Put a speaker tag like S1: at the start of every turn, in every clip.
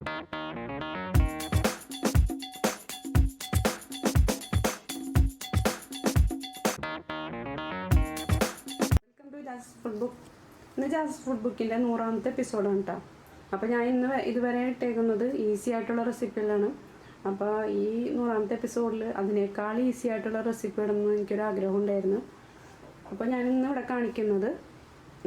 S1: Welcome to Jaz food book ഇന്ന് jazz food ബുക്കിന്റെ നൂറാമത്തെ എപ്പിസോഡാണ് കേട്ടോ അപ്പോൾ ഞാൻ ഇന്ന് ഇതുവരെ ഇട്ടേക്കുന്നത് ഈസി ആയിട്ടുള്ള റെസിപ്പികളാണ് അപ്പോൾ ഈ നൂറാമത്തെ എപ്പിസോഡിൽ അതിനേക്കാൾ ഈസി ആയിട്ടുള്ള റെസിപ്പി ഇടണമെന്ന് എനിക്കൊരു ആഗ്രഹം ഉണ്ടായിരുന്നു. അപ്പോൾ ഞാൻ ഇന്ന് ഇവിടെ കാണിക്കുന്നത്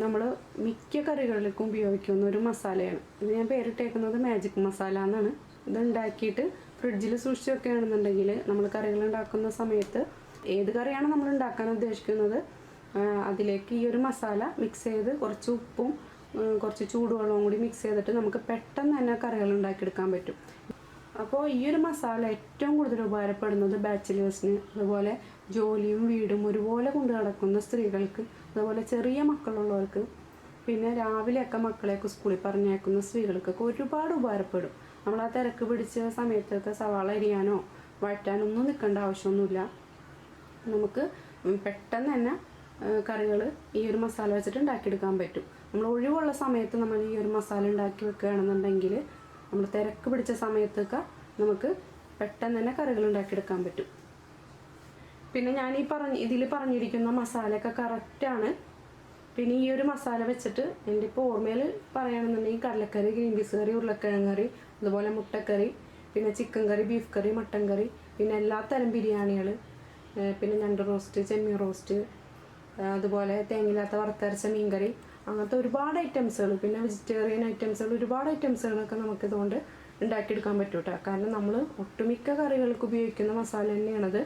S1: നമ്മൾ മിക്ക കറികളിലേക്കും ഉപയോഗിക്കുന്ന ഒരു മസാലയാണ്. ഇത് ഞാൻ പേരിട്ടേക്കുന്നത് മാജിക് മസാല എന്നാണ്. ഇത് ഉണ്ടാക്കിയിട്ട് ഫ്രിഡ്ജിൽ സൂക്ഷിച്ച് വെക്കുകയാണെന്നുണ്ടെങ്കിൽ നമ്മൾ കറികൾ ഉണ്ടാക്കുന്ന സമയത്ത് ഏത് കറിയാണ് നമ്മൾ ഉണ്ടാക്കാൻ ഉദ്ദേശിക്കുന്നത് അതിലേക്ക് ഈ ഒരു മസാല മിക്സ് ചെയ്ത് കുറച്ച് ഉപ്പും കുറച്ച് ചൂടുവെള്ളവും കൂടി മിക്സ് ചെയ്തിട്ട് നമുക്ക് പെട്ടെന്ന് തന്നെ കറികൾ ഉണ്ടാക്കിയെടുക്കാൻ പറ്റും. അപ്പോൾ ഈ ഒരു മസാല ഏറ്റവും കൂടുതൽ ഉപകാരപ്പെടുന്നത് ബാച്ചിലേഴ്സിന് അതുപോലെ ജോലിയും വീടും ഒരുപോലെ കൊണ്ടു നടക്കുന്ന സ്ത്രീകൾക്ക് അതുപോലെ ചെറിയ മക്കളുള്ളവർക്ക് പിന്നെ രാവിലെയൊക്കെ മക്കളെയൊക്കെ സ്കൂളിൽ പറഞ്ഞയക്കുന്ന സ്ത്രീകൾക്കൊക്കെ ഒരുപാട് ഉപകാരപ്പെടും. നമ്മൾ ആ തിരക്ക് പിടിച്ച സമയത്തൊക്കെ സവാള അരിയാനോ വഴറ്റാനോ ഒന്നും നിൽക്കേണ്ട ആവശ്യമൊന്നുമില്ല. നമുക്ക് പെട്ടെന്ന് തന്നെ കറികൾ ഈ ഒരു മസാല വെച്ചിട്ട് ഉണ്ടാക്കിയെടുക്കാൻ പറ്റും. നമ്മൾ ഒഴിവുള്ള സമയത്ത് നമ്മൾ ഈ ഒരു മസാല ഉണ്ടാക്കി വെക്കുകയാണെന്നുണ്ടെങ്കിൽ നമ്മൾ തിരക്ക് പിടിച്ച സമയത്തൊക്കെ നമുക്ക് പെട്ടെന്ന് തന്നെ കറികൾ ഉണ്ടാക്കിയെടുക്കാൻ പറ്റും. പിന്നെ ഞാൻ ഈ പറഞ്ഞ ഇതിൽ പറഞ്ഞിരിക്കുന്ന മസാലയൊക്കെ കറക്റ്റാണ് പിന്നെ ഈ ഒരു മസാല വെച്ചിട്ട് എന്റെ ഇപ്പോൾ ഓർമ്മയിൽ പറയുകയാണെന്നുണ്ടെങ്കിൽ കടലക്കറി ഗ്രീൻ പീസ് കറി ഉരുളക്കിഴങ്ങ് കറി അതുപോലെ മുട്ടക്കറി പിന്നെ ചിക്കൻ കറി ബീഫ് കറി മട്ടൻ കറി പിന്നെ എല്ലാ തരം ബിരിയാണികൾ പിന്നെ ഞണ്ട് റോസ്റ്റ് ചെമ്മീൻ റോസ്റ്റ് അതുപോലെ തേങ്ങയില്ലാത്ത വറുത്തരച്ച മീൻകറി അങ്ങനത്തെ ഒരുപാട് ഐറ്റംസുകൾ പിന്നെ വെജിറ്റേറിയൻ ഐറ്റംസുകൾ ഒരുപാട് ഐറ്റംസുകളൊക്കെ നമുക്ക് ഇതുകൊണ്ട് ഉണ്ടാക്കിയെടുക്കാൻ പറ്റും കേട്ടോ കാരണം നമ്മൾ ഒട്ടുമിക്ക കറികൾക്ക് ഉപയോഗിക്കുന്ന മസാല തന്നെയാണത്.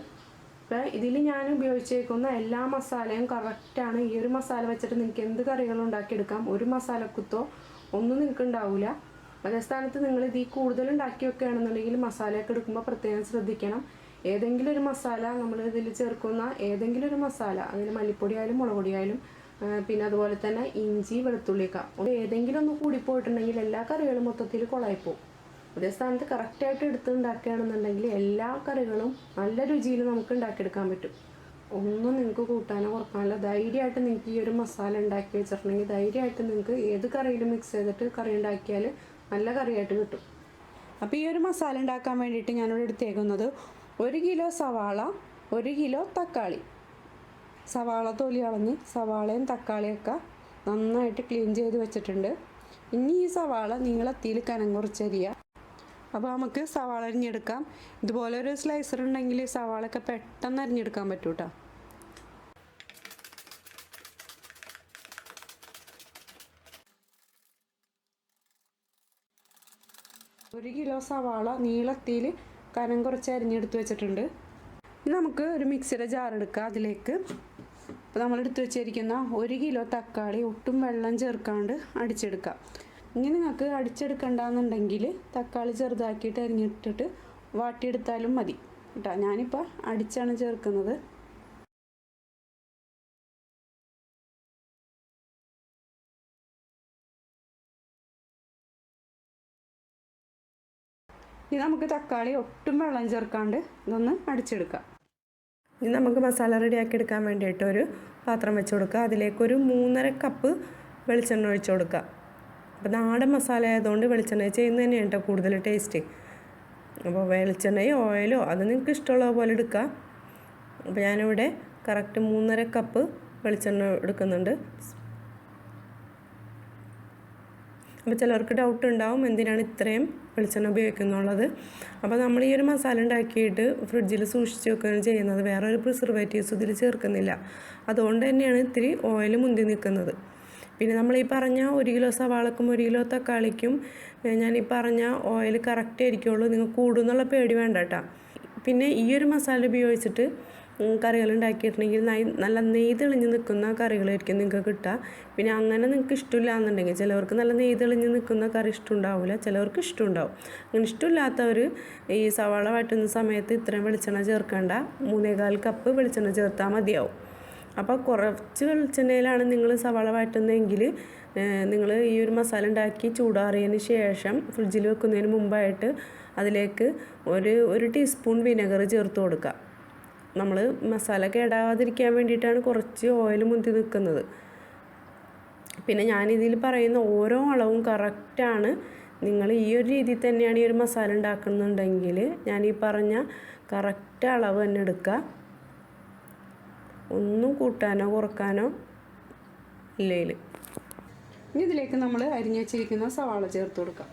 S1: ഇപ്പം ഇതിൽ ഞാൻ ഉപയോഗിച്ചേക്കുന്ന എല്ലാ മസാലയും കറക്റ്റാണ് ഈ ഒരു മസാല വെച്ചിട്ട് നിങ്ങൾക്ക് എന്ത് കറികളും ഉണ്ടാക്കിയെടുക്കാം? ഒരു മസാലക്കുത്തോ ഒന്നും നിങ്ങൾക്ക് ഉണ്ടാവില്ല അതേ സ്ഥാനത്ത് നിങ്ങൾ ഇത് ഈ കൂടുതൽ ഉണ്ടാക്കി വെക്കുകയാണെന്നുണ്ടെങ്കിൽ മസാലയൊക്കെ എടുക്കുമ്പോൾ പ്രത്യേകം ശ്രദ്ധിക്കണം. ഏതെങ്കിലും ഒരു മസാല നമ്മൾ ഇതിൽ ചേർക്കുന്ന ഏതെങ്കിലും ഒരു മസാല അതിൽ മല്ലിപ്പൊടി ആയാലും മുളക് പൊടി ആയാലും പിന്നെ അതുപോലെ തന്നെ ഇഞ്ചി വെളുത്തുള്ളിക്ക ഏതെങ്കിലും ഒന്ന് കൂടിപ്പോയിട്ടുണ്ടെങ്കിൽ എല്ലാ കറികളും മൊത്തത്തിൽ കുളമായിപ്പോവും അതേ സ്ഥാനത്ത് കറക്റ്റായിട്ട് എടുത്ത് ഉണ്ടാക്കുകയാണെന്നുണ്ടെങ്കിൽ എല്ലാ കറികളും നല്ല രുചിയിൽ നമുക്ക് ഉണ്ടാക്കിയെടുക്കാൻ പറ്റും. ഒന്നും നിങ്ങൾക്ക് കൂട്ടാനോ കുറക്കാനോ ധൈര്യമായിട്ട് നിങ്ങൾക്ക് ഈ ഒരു മസാല ഉണ്ടാക്കി വെച്ചിട്ടുണ്ടെങ്കിൽ ധൈര്യമായിട്ട് നിങ്ങൾക്ക് ഏത് കറിയിലും മിക്സ് ചെയ്തിട്ട് കറി ഉണ്ടാക്കിയാൽ നല്ല കറിയായിട്ട് കിട്ടും. അപ്പോൾ ഈ ഒരു മസാല ഉണ്ടാക്കാൻ വേണ്ടിയിട്ട് ഞാനിവിടെ എടുത്തേക്കുന്നത് ഒരു കിലോ സവാള ഒരു കിലോ തക്കാളി. സവാള തൊലി കളഞ്ഞ് സവാളയും തക്കാളിയൊക്കെ നന്നായിട്ട് ക്ലീൻ ചെയ്ത് വെച്ചിട്ടുണ്ട്. ഇനി ഈ സവാള നിങ്ങൾ അത്തിയിൽ കനം കുറച്ചരിയുക അപ്പോൾ നമുക്ക് സവാള അരിഞ്ഞെടുക്കാം. ഇതുപോലെ ഒരു സ്ലൈസർ ഉണ്ടെങ്കിൽ സവാളയൊക്കെ പെട്ടെന്ന് അരിഞ്ഞെടുക്കാൻ പറ്റൂ കേട്ടോ ഒരു കിലോ സവാള നീളത്തിൽ കനം കുറച്ച് അരിഞ്ഞെടുത്ത് വെച്ചിട്ടുണ്ട്. ഇനി നമുക്ക് ഒരു മിക്സിയുടെ ജാർ എടുക്കുക അതിലേക്ക് ഇപ്പോൾ എടുത്തു വെച്ചിരിക്കുന്ന ഒരു കിലോ തക്കാളി ഒട്ടും വെള്ളം ചേർക്കാണ്ട് അടിച്ചെടുക്കാം. ഇങ്ങനെ നിങ്ങൾക്ക് അടിച്ചെടുക്കണ്ടെന്നുണ്ടെങ്കിൽ തക്കാളി ചെറുതാക്കിയിട്ട് അരിഞ്ഞിട്ടിട്ട് വാട്ടിയെടുത്താലും മതി. കേട്ടോ ഞാനിപ്പോൾ അടിച്ചാണ് ചേർക്കുന്നത്. ഇനി നമുക്ക് തക്കാളി ഒട്ടും വെള്ളം ചേർക്കാണ്ട് ഇതൊന്ന് അടിച്ചെടുക്കാം. ഇനി നമുക്ക് മസാല റെഡിയാക്കി എടുക്കാൻ വേണ്ടിയിട്ട് ഒരു പാത്രം വെച്ച് കൊടുക്കുക. അതിലേക്കൊരു മൂന്നര കപ്പ് വെളിച്ചെണ്ണ ഒഴിച്ച് കൊടുക്കുക. അപ്പോൾ നാടൻ മസാല ആയതുകൊണ്ട് വെളിച്ചെണ്ണ ചെയ്യുന്നത് തന്നെയാണ് കേട്ടോ കൂടുതൽ ടേസ്റ്റ്. അപ്പോൾ വെളിച്ചെണ്ണയോ ഓയിലോ അത് നിങ്ങൾക്ക് ഇഷ്ടമുള്ള പോലെ എടുക്കുക. അപ്പോൾ ഞാനിവിടെ കറക്റ്റ് മൂന്നര കപ്പ് വെളിച്ചെണ്ണ എടുക്കുന്നുണ്ട്. അപ്പോൾ ചിലർക്ക് ഡൗട്ട് ഉണ്ടാവും എന്തിനാണ് ഇത്രയും വെളിച്ചെണ്ണ ഉപയോഗിക്കുന്നുള്ളത്? അപ്പോൾ നമ്മൾ ഈ ഒരു മസാല ഉണ്ടാക്കിയിട്ട് ഫ്രിഡ്ജിൽ സൂക്ഷിച്ച് വെക്കുകയാണ് ചെയ്യുന്നത്. വേറെ ഒരു പ്രിസർവേറ്റീവ്സ് ഇതിൽ ചേർക്കുന്നില്ല. അതുകൊണ്ട് തന്നെയാണ് ഇത്തിരി ഓയിൽ മുന്തി നിൽക്കുന്നത്. പിന്നെ നമ്മൾ ഈ പറഞ്ഞ ഒരു കിലോ സവാളക്കും ഒരു കിലോ തക്കാളിക്കും ഞാൻ ഈ പറഞ്ഞ ഓയിൽ കറക്റ്റ് ആയിരിക്കുള്ളൂ. നിങ്ങൾ കൂടുന്നുള്ള പേടി വേണ്ട കേട്ടോ. പിന്നെ ഈ ഒരു മസാല ഉപയോഗിച്ചിട്ട് കറികൾ ഉണ്ടാക്കിയിട്ടുണ്ടെങ്കിൽ നല്ല നെയ്തെളിഞ്ഞ് നിൽക്കുന്ന കറികളായിരിക്കും നിങ്ങൾക്ക് കിട്ടുക. പിന്നെ അങ്ങനെ നിങ്ങൾക്ക് ഇഷ്ടമില്ല എന്നുണ്ടെങ്കിൽ ചിലവർക്ക് നല്ല നെയ്തെളിഞ്ഞ് നിൽക്കുന്ന കറി ഇഷ്ടമുണ്ടാവില്ല ചിലവർക്ക് ഇഷ്ടമുണ്ടാവും അങ്ങനെ ഇഷ്ടമില്ലാത്തവർ ഈ സവാള വഴറ്റുന്ന സമയത്ത് ഇത്രയും വെളിച്ചെണ്ണ ചേർക്കേണ്ട. മൂന്നേകാൽ കപ്പ് വെളിച്ചെണ്ണ ചേർത്താൽ മതിയാവും. അപ്പോൾ കുറച്ച് വെളിച്ചെണ്ണയിലാണ് നിങ്ങൾ സവാള വഴറ്റുന്നതെങ്കിൽ നിങ്ങൾ ഈ ഒരു മസാല ഉണ്ടാക്കി ചൂടാറിയതിന് ശേഷം ഫ്രിഡ്ജിൽ വെക്കുന്നതിന് മുമ്പായിട്ട് അതിലേക്ക് ഒരു ഒരു ടീസ്പൂൺ വിനെഗർ ചേർത്ത് കൊടുക്കുക. നമ്മൾ മസാല കേടാവാതിരിക്കാൻ വേണ്ടിയിട്ടാണ് കുറച്ച് ഓയിൽ മുന്തി നിൽക്കുന്നത് പിന്നെ ഞാനിതിൽ പറയുന്ന ഓരോ അളവും കറക്റ്റാണ് നിങ്ങൾ ഈ ഒരു രീതിയിൽ തന്നെയാണ് ഈ ഒരു മസാല ഉണ്ടാക്കുന്നുണ്ടെങ്കിൽ ഞാൻ ഈ പറഞ്ഞ കറക്റ്റ് അളവ് തന്നെ എടുക്കുക. ഒന്നും കൂട്ടാനോ കുറക്കാനോ ഇല്ലയിൽ ഇനി ഇതിലേക്ക് നമ്മൾ അരിഞ്ഞു വെച്ചിരിക്കുന്ന സവാള ചേർത്ത് കൊടുക്കാം.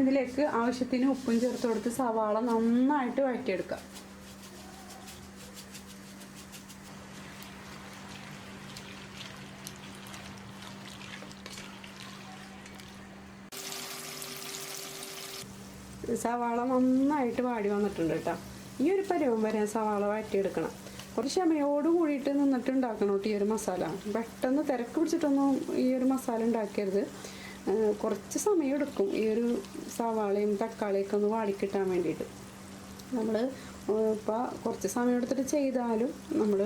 S1: ഇതിലേക്ക് ആവശ്യത്തിന് ഉപ്പും ചേർത്ത് കൊടുത്ത് സവാള നന്നായിട്ട് വഴറ്റിയെടുക്കാം. സവാള നന്നായിട്ട് വാടി വന്നിട്ടുണ്ട് കേട്ടോ. ഈ ഒരു പരുവം വരെ സവാള വഴറ്റിയെടുക്കണം. കുറച്ച് ക്ഷമയോട് കൂടിയിട്ട് നിന്നിട്ട് ഉണ്ടാക്കണം കേട്ടോ ഈ ഒരു മസാല. പെട്ടെന്ന് തിരക്ക് പിടിച്ചിട്ടൊന്നും ഈ ഒരു മസാല ഉണ്ടാക്കരുത്. കുറച്ച് സമയം എടുക്കും ഈ ഒരു സവാളയും തക്കാളിയൊക്കെ ഒന്ന് വാടിക്കിട്ടാൻ വേണ്ടിയിട്ട്. നമ്മൾ ഇപ്പോൾ കുറച്ച് സമയം എടുത്തിട്ട് ചെയ്താലും നമ്മൾ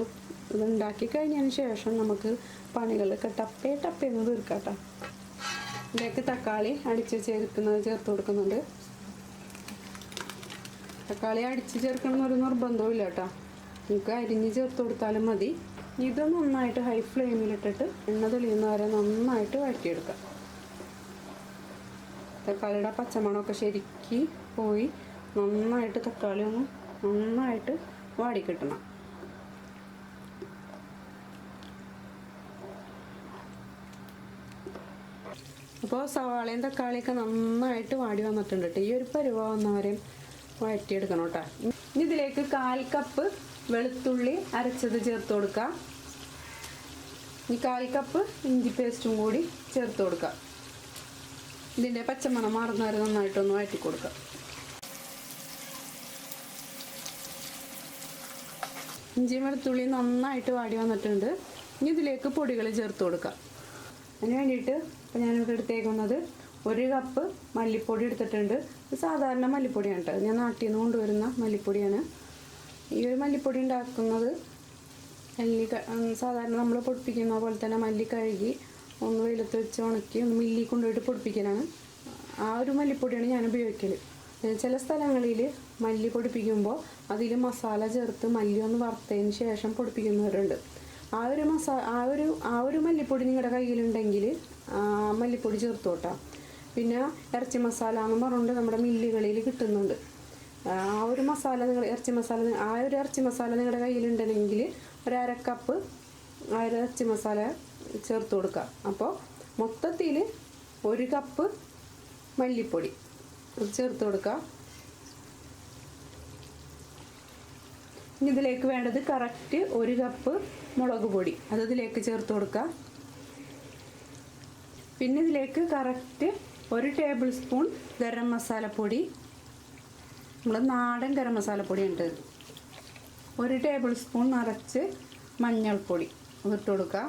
S1: ഇത് ഉണ്ടാക്കി കഴിഞ്ഞതിന് ശേഷം നമുക്ക് പണികളൊക്കെ ടപ്പേ ടപ്പേ എന്ന് തീർക്കാം കേട്ടോ ഇതിലേക്ക് തക്കാളി അടിച്ച് ചേർക്കുന്നത് ചേർത്ത് കൊടുക്കുന്നുണ്ട്. തക്കാളി അടിച്ച് ചേർക്കണം ഒരു ഇല്ല കേട്ടോ. നമുക്ക് അരിഞ്ഞ് ചേർത്ത് കൊടുത്താലും മതി. ഇത് നന്നായിട്ട് ഹൈ ഫ്ലെയിമിലിട്ടിട്ട് എണ്ണ തെളിയുന്ന വരെ നന്നായിട്ട് വഴറ്റിയെടുക്കാം. തക്കാളിയുടെ പച്ചമണമൊക്കെ ശരിക്ക് പോയി നന്നായിട്ട് തക്കാളി ഒന്ന് നന്നായിട്ട് വാടിക്കിട്ടണം അപ്പോൾ സവാളയും തക്കാളിയൊക്കെ നന്നായിട്ട് വാടി വന്നിട്ടുണ്ട് കേട്ടോ ഈ ഒരു പരുവ വന്നവരെയും വഴറ്റിയെടുക്കണം കേട്ടോ ഇനി ഇതിലേക്ക് കാൽ കപ്പ് വെളുത്തുള്ളി അരച്ചത് ചേർത്ത് കൊടുക്കുക ഇനി കാൽ കപ്പ് ഇഞ്ചി പേസ്റ്റും കൂടി ചേർത്ത് കൊടുക്കാം. ഇതിന്റെ പച്ചമണം മാറുന്നവരെ നന്നായിട്ടൊന്ന് വഴറ്റി കൊടുക്കാം. ഇഞ്ചി വെളുത്തുള്ളി നന്നായിട്ട് വാടി വന്നിട്ടുണ്ട്. ഇനി ഇതിലേക്ക് പൊടികൾ ചേർത്ത് കൊടുക്കാം. അതിന് വേണ്ടിയിട്ട് ഇപ്പം ഞാനിവിടെ എടുത്തേക്കുന്നത് ഒരു കപ്പ് മല്ലിപ്പൊടി എടുത്തിട്ടുണ്ട്. ഇത് സാധാരണ മല്ലിപ്പൊടിയാണ് കേട്ടോ. ഞാൻ നാട്ടിൽ നിന്ന് കൊണ്ടുവരുന്ന മല്ലിപ്പൊടിയാണ്. ഈ ഒരു മല്ലിപ്പൊടി ഉണ്ടാക്കുന്നത് മല്ലി സാധാരണ നമ്മൾ പൊടിപ്പിക്കുന്ന പോലെ തന്നെ മല്ലി കഴുകി ഒന്ന് വെയിലത്ത് വെച്ച് ഉണക്കി ഒന്ന് മില്ലി കൊണ്ടുപോയിട്ട് പൊടിപ്പിക്കലാണ്. ആ ഒരു മല്ലിപ്പൊടിയാണ് ഞാൻ ഉപയോഗിക്കൽ ചില സ്ഥലങ്ങളിൽ മല്ലി പൊടിപ്പിക്കുമ്പോൾ അതിൽ മസാല ചേർത്ത് മല്ലി ഒന്ന് വറുത്തതിന് ശേഷം പൊടിപ്പിക്കുന്നവരുണ്ട്. ആ ഒരു മസാ ആ ഒരു ആ ഒരു മല്ലിപ്പൊടി നിങ്ങളുടെ കയ്യിലുണ്ടെങ്കിൽ ആ മല്ലിപ്പൊടി ചേർത്തോട്ടാ. പിന്നെ ഇറച്ചി മസാല എന്ന് പറഞ്ഞുകൊണ്ട് നമ്മുടെ മില്ലുകളിൽ കിട്ടുന്നുണ്ട്. ആ ഒരു മസാല നിങ്ങൾ ഇറച്ചി മസാല ആ ഒരു ഇറച്ചി മസാല നിങ്ങളുടെ കയ്യിലുണ്ടെങ്കിൽ ഒരു അര കപ്പ് ആ ഒരു ഇറച്ചി മസാല ചേർത്ത് കൊടുക്കുക അപ്പോൾ മൊത്തത്തിൽ ഒരു കപ്പ് മല്ലിപ്പൊടി ചേർത്ത് കൊടുക്കുക ഇനി ഇതിലേക്ക് വേണ്ടത് കറക്റ്റ് ഒരു കപ്പ് മുളക് പൊടി അത് ഇതിലേക്ക് ചേർത്ത് കൊടുക്കുക പിന്നെ ഇതിലേക്ക് കറക്റ്റ് ഒരു ടേബിൾ സ്പൂൺ ഗരം മസാലപ്പൊടി നമ്മൾ നാടൻ ഗരം മസാലപ്പൊടി ഉണ്ട്. ഒരു ടേബിൾ സ്പൂൺ നിറച്ച് മഞ്ഞൾപ്പൊടി ഇട്ട് കൊടുക്കുക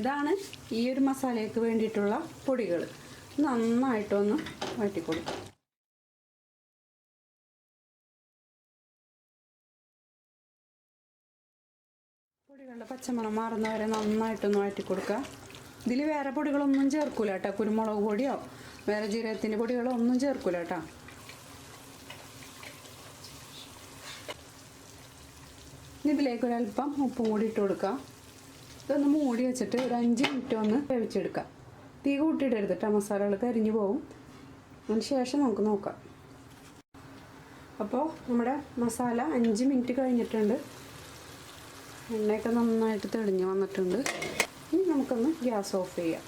S1: ഇതാണ് ഈ ഒരു മസാലയ്ക്ക് വേണ്ടിയിട്ടുള്ള പൊടികൾ നന്നായിട്ടൊന്ന് വഴറ്റി കൊടുക്കുക പൊടികളുടെ പച്ചമണം മാറുന്നവരെ നന്നായിട്ടൊന്ന് വഴറ്റി കൊടുക്കുക ഇതിൽ വേറെ പൊടികളൊന്നും ചേർക്കൂല കേട്ടോ. കുരുമുളക് പൊടിയോ വേറെ ജീരകത്തിന്റെ പൊടികളോ ഒന്നും ചേർക്കൂല കേട്ടോ. ഇതിലേക്ക് ഒരല്പം ഉപ്പും കൂടി ഇട്ട് കൊടുക്കുക. ഇതൊന്ന് മൂടി വെച്ചിട്ട് ഒരു അഞ്ച് മിനിറ്റ് ഒന്ന് വേവിച്ചെടുക്കാം. തീ കൂട്ടിയിടരുത് കേട്ടോ മസാലകൾ കരിഞ്ഞു പോകും അതിന് ശേഷം നമുക്ക് നോക്കാം. അപ്പോൾ നമ്മുടെ മസാല അഞ്ച് മിനിറ്റ് കഴിഞ്ഞിട്ടുണ്ട്. എണ്ണയൊക്കെ നന്നായിട്ട് തെളിഞ്ഞ് വന്നിട്ടുണ്ട്. ഇനി നമുക്കൊന്ന് ഗ്യാസ് ഓഫ് ചെയ്യാം.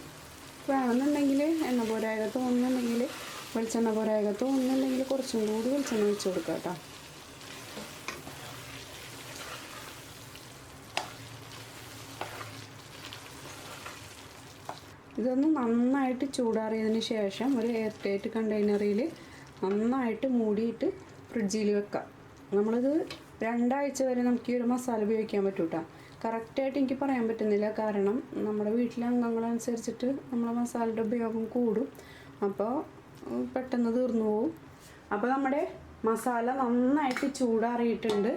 S1: വേണമെന്നുണ്ടെങ്കിൽ എണ്ണ പോരായക തോന്നുന്നുണ്ടെങ്കിൽ വെളിച്ചെണ്ണ പോരായക തോന്നുന്നുണ്ടെങ്കിൽ കുറച്ചും കൂടി വെളിച്ചെണ്ണ വെച്ച് കൊടുക്കാം കേട്ടോ ഇതൊന്ന് നന്നായിട്ട് ചൂടാറിയതിന് ശേഷം ഒരു എയർ ടൈറ്റ് കണ്ടെയ്നറിൽ നന്നായിട്ട് മൂടിയിട്ട് ഫ്രിഡ്ജിൽ വെക്കാം. നമ്മളിത് രണ്ടാഴ്ച വരെ നമുക്ക് ഈ ഒരു മസാല ഉപയോഗിക്കാൻ പറ്റും കേട്ടോ കറക്റ്റായിട്ട് എനിക്ക് പറയാൻ പറ്റുന്നില്ല. കാരണം നമ്മുടെ വീട്ടിലെ അംഗങ്ങളനുസരിച്ചിട്ട് നമ്മളെ മസാലയുടെ ഉപയോഗം കൂടും. അപ്പോൾ പെട്ടെന്ന് തീർന്നു പോകും അപ്പോൾ നമ്മുടെ മസാല നന്നായിട്ട് ചൂടാറിയിട്ടുണ്ട്.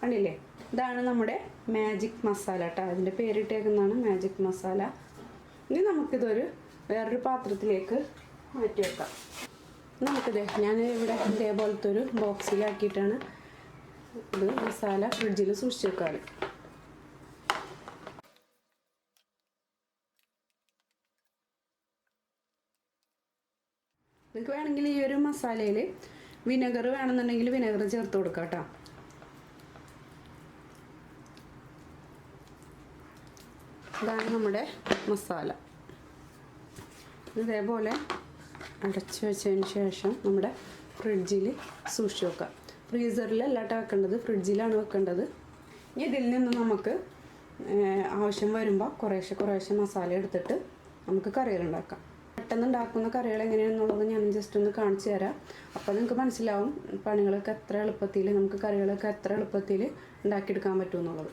S1: കണ്ടില്ലേ? ഇതാണ് നമ്മുടെ മാജിക് മസാല കേട്ടോ അതിന്റെ പേരിട്ടേക്കുന്നതാണ് മാജിക് മസാല ഇനി നമുക്കിതൊരു വേറൊരു പാത്രത്തിലേക്ക് മാറ്റി വെക്കാം. നമുക്കിത് ഞാൻ ഇവിടെ ഇതേപോലത്തെ ഒരു ബോക്സിലാക്കിയിട്ടാണ് ഇത് മസാല ഫ്രിഡ്ജിൽ സൂക്ഷിച്ച് വെക്കാറ്. നിങ്ങൾക്ക് വേണമെങ്കിൽ ഈ ഒരു മസാലയിൽ വിനെഗർ വേണമെന്നുണ്ടെങ്കിൽ വിനെഗർ ചേർത്ത് കൊടുക്കാം കേട്ടോ ഇതാണ് നമ്മുടെ മസാല. ഇതേപോലെ അടച്ചു വെച്ചതിന് ശേഷം നമ്മുടെ ഫ്രിഡ്ജിൽ സൂക്ഷിച്ച് വെക്കാം. ഫ്രീസറിലല്ലാട്ട വെക്കേണ്ടത് ഫ്രിഡ്ജിലാണ് വെക്കേണ്ടത്. ഇനി ഇതിൽ നിന്ന് നമുക്ക് ആവശ്യം വരുമ്പോൾ കുറേശ്ശെ കുറേശ്ശെ മസാല എടുത്തിട്ട് നമുക്ക് കറികൾ ഉണ്ടാക്കാം. പെട്ടെന്ന് ഉണ്ടാക്കുന്ന കറികൾ എങ്ങനെയാണെന്നുള്ളത് ഞാൻ ജസ്റ്റ് ഒന്ന് കാണിച്ചു തരാം. അപ്പോൾ നിങ്ങൾക്ക് മനസ്സിലാവും പണികളൊക്കെ എത്ര എളുപ്പത്തിൽ നമുക്ക് കറികളൊക്കെ എത്ര എളുപ്പത്തിൽ ഉണ്ടാക്കിയെടുക്കാൻ പറ്റുമെന്നുള്ളത്